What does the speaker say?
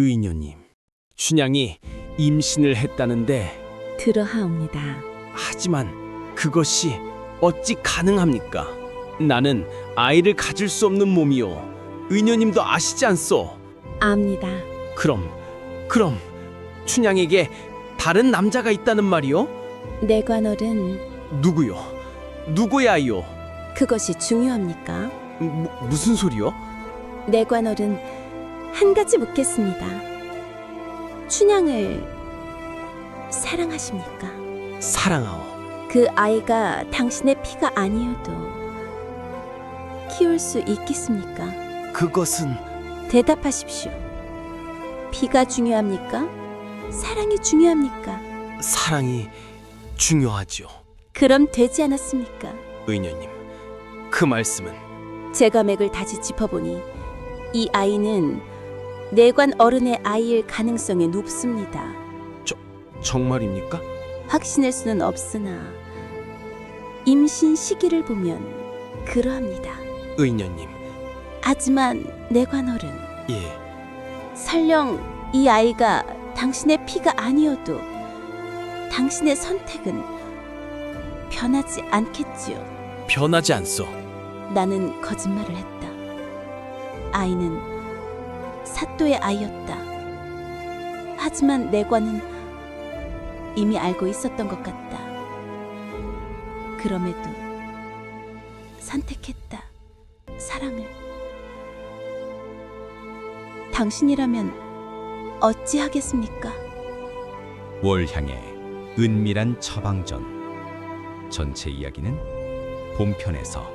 의녀님, 춘향이 임신을 했다는데 들어하옵니다. 하지만 그것이 어찌 가능합니까? 나는 아이를 가질 수 없는 몸이요. 의녀님도 아시지 않소? 압니다. 그럼, 그럼 춘향에게 다른 남자가 있다는 말이요? 내관월은 누구요? 누구의 아이요? 그것이 중요합니까? 무, 무슨 소리요? 내관월은 한 가지 묻겠습니다. 춘향을 사랑하십니까? 사랑하오. 그 아이가 당신의 피가 아니어도 키울 수 있겠습니까? 그것은 대답하십시오. 피가 중요합니까? 사랑이 중요합니까? 사랑이 중요하지요. 그럼 되지 않았습니까? 의녀님, 그 말씀은 제가 맥을 다시 짚어보니 이 아이는 내관 어른의 아이일 가능성이 높습니다. 정말입니까? 확신할 수는 없으나 임신 시기를 보면 그러합니다. 의녀님, 하지만 내관 어른 예, 설령 이 아이가 당신의 피가 아니어도 당신의 선택은 변하지 않겠지요. 변하지 않소. 나는 거짓말을 했다. 아이는 사또의 아이였다. 하지만 내관은 이미 알고 있었던 것 같다. 그럼에도 선택했다. 사랑을. 당신이라면 어찌 하겠습니까? 월향의 은밀한 처방전 전체 이야기는 본편에서